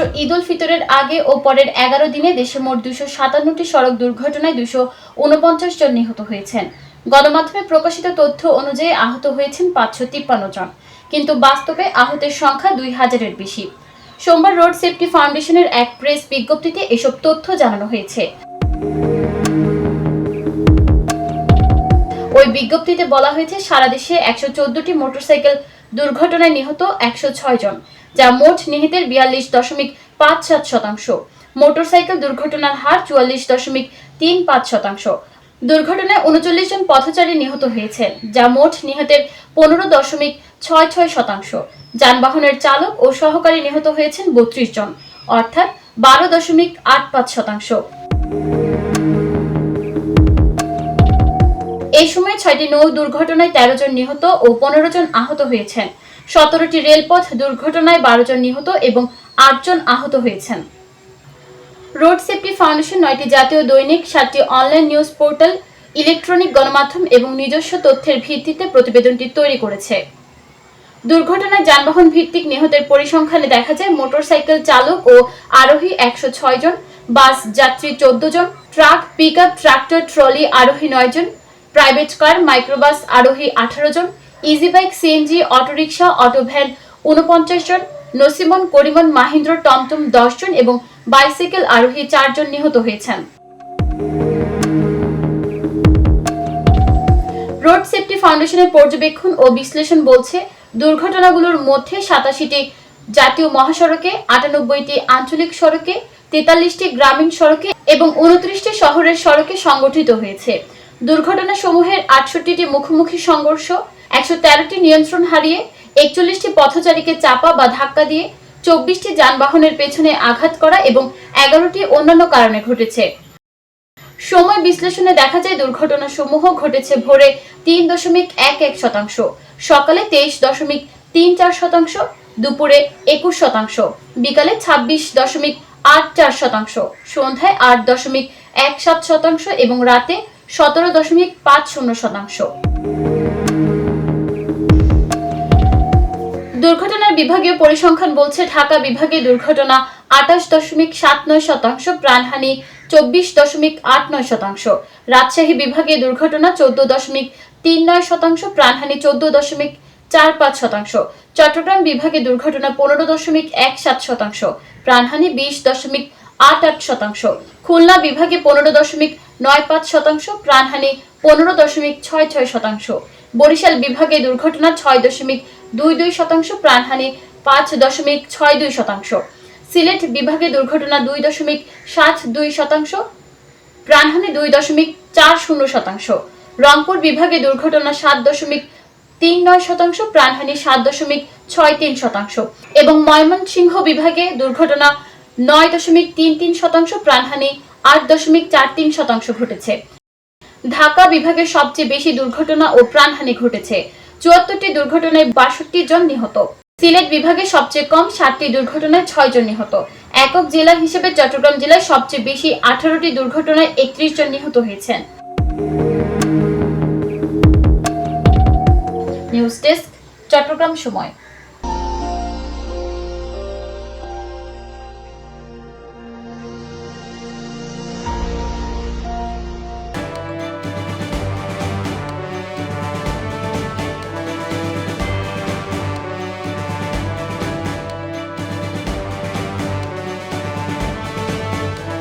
পবিত্র ঈদ উল ফিতরের আগে ও পরের এগারো দিনে দেশে মোট দুশো সাতান্নটি সড়ক দুর্ঘটনায় দুশো উনপঞ্চাশ জন নিহত হয়েছেন। গণমাধ্যমে প্রকাশিত তথ্য অনুযায়ী আহত হয়েছেন পাঁচশো তিপ্পান্ন জন, কিন্তু বাস্তবে আহতের সংখ্যা দুই হাজারের বেশি। সোমবার রোড সেফটি ফাউন্ডেশনের এক প্রেস বিজ্ঞপ্তিতে এসব তথ্য জানানো হয়েছে। ওই বিজ্ঞপ্তিতে বলা হয়েছে, সারা দেশে একশো চোদ্দটি মোটরসাইকেল দুর্ঘটনায় নিহত একশো ছয় জন, যা মোট নিহতের বিয়াল্লিশ দশমিক পাঁচ সাত শতাংশ। মোটরসাইকেল দুর্ঘটনার হার চুয়াল্লিশ দশমিক তিন পাঁচ শতাংশ। দুর্ঘটনায় উনচল্লিশ জন পথচারী নিহত হয়েছেন, যা মোট নিহতের পনেরো দশমিক ছয় ছয় শতাংশ। যানবাহনের চালক ও সহকারী নিহত হয়েছেন বত্রিশ জন, অর্থাৎ বারো দশমিক আট পাঁচ শতাংশ। এই সময় ছয়টি নৌ দুর্ঘটনায় তেরো জন নিহত ও পনেরো জন আহত হয়েছেন। সতেরোটি রেলপথ দুর্ঘটনায় বারো জন নিহত এবং আটজন আহত হয়েছেন। রোড সেফটি ফাউন্ডেশন নয়টি জাতীয় দৈনিক, সাতটি অনলাইন নিউজ পোর্টাল, ইলেকট্রনিক গণমাধ্যম এবং নিজস্ব তথ্যের ভিত্তিতে প্রতিবেদনটি তৈরি করেছে। দুর্ঘটনায় যানবাহন ভিত্তিক নিহতের পরিসংখ্যানে দেখা যায়, মোটরসাইকেল চালক ও আরোহী একশো ছয় জন, বাস যাত্রী চোদ্দ জন, ট্রাক পিক ট্রাক্টর, ট্রলি আরোহী নয় জন প্রাইভেট কার, মাইক্রোবাস আরোহী আঠারো জন, easy bike, CNG, autorickshaw auto van উনপঞ্চাশ জন, নসিমন, করিমন, মাহিন্দ্র, টমটম দশ জন এবং বাইসাইকেল আরোহী চারজন নিহত হয়েছেন। রোড সেফটি ফাউন্ডেশনের পর্যবেক্ষণ ও বিশ্লেষণ বলছে, দুর্ঘটনাগুলোর মধ্যে সাতাশিটি জাতীয় মহাসড়কে, আটানব্বইটি আঞ্চলিক সড়কে, তেতাল্লিশটি গ্রামীণ সড়কে এবং উনত্রিশটি শহরের সড়কে সংগঠিত হয়েছে। দুর্ঘটনা সমূহের আটষট্টিটি মুখোমুখি সংঘর্ষ, একশো তেরোটি নিয়ন্ত্রণ হারিয়ে, একচল্লিশটি পথচারীকে চাপা বা ধাক্কা দিয়ে, চব্বিশটি যানবাহনের পেছনে আঘাত করা এবং এগারোটি অন্যান্য কারণে ঘটেছে। সময় বিশ্লেষণে দেখা যায় দুর্ঘটনা সমূহ ঘটেছে ভোরে তিন দশমিক এক এক শতাংশ, সকালে তেইশ দশমিক তিন চার শতাংশ, দুপুরে একুশ শতাংশ, বিকালে ছাব্বিশ দশমিক আট চার শতাংশ, সন্ধ্যায় আট দশমিক এক সাত শতাংশ এবং রাতে সতেরো দশমিক পাঁচ শূন্য শতাংশ। দুর্ঘটনার বিভাগীয় পরিসংখ্যান বলছে, ঢাকা বিভাগে দুর্ঘটনা আঠাশ দশমিক সাত নয় শতাংশ, প্রাণহানি চব্বিশ দশমিক আট নয় শতাংশ। রাজশাহী বিভাগে দুর্ঘটনা চোদ্দ দশমিক তিন নয় শতাংশ, প্রাণহানি চোদ্দ দশমিক চার পাঁচ শতাংশ। চট্টগ্রাম বিভাগে দুর্ঘটনা পনেরো দশমিক এক সাত শতাংশ, প্রাণহানি বিশ দশমিক আট আট শতাংশ। খুলনা বিভাগে পনেরো দশমিক নয় পাঁচ শতাংশ, প্রাণহানি পনেরো দশমিক ছয় ছয় শতাংশ। বরিশাল বিভাগে দুর্ঘটনা ছয় দশমিক দুই দুই শতাংশ, প্রাণহানি পাঁচ দশমিক ছয় দুই শতাংশ। সিলেট বিভাগে দুর্ঘটনা দুই দশমিক সাত দুই শতাংশ, প্রাণহানি দুই দশমিক চার শূন্য শতাংশ। রংপুর বিভাগে দুর্ঘটনা সাত দশমিক তিন নয় শতাংশ, প্রাণহানি সাত দশমিক ছয় তিন শতাংশ। এবং ময়মনসিংহ বিভাগে দুর্ঘটনা নয় দশমিক তিন তিন শতাংশ, প্রাণহানি আট দশমিক চার তিন শতাংশ ঘটেছে। ঢাকা বিভাগে সবচেয়ে বেশি দুর্ঘটনা ও প্রাণহানি ঘটেছে। চুয়াত্তরটি দুর্ঘটনায় বাষট্টি জন নিহত। সিলেট বিভাগে সবচেয়ে কম ষাটটি দুর্ঘটনায় ছয় জন নিহত। একক জেলা হিসেবে চট্টগ্রাম জেলায় সবচেয়ে বেশি আঠারোটি দুর্ঘটনায় একত্রিশ জন নিহত হয়েছেন। নিউজ ডেস্ক, চট্টগ্রাম সময়।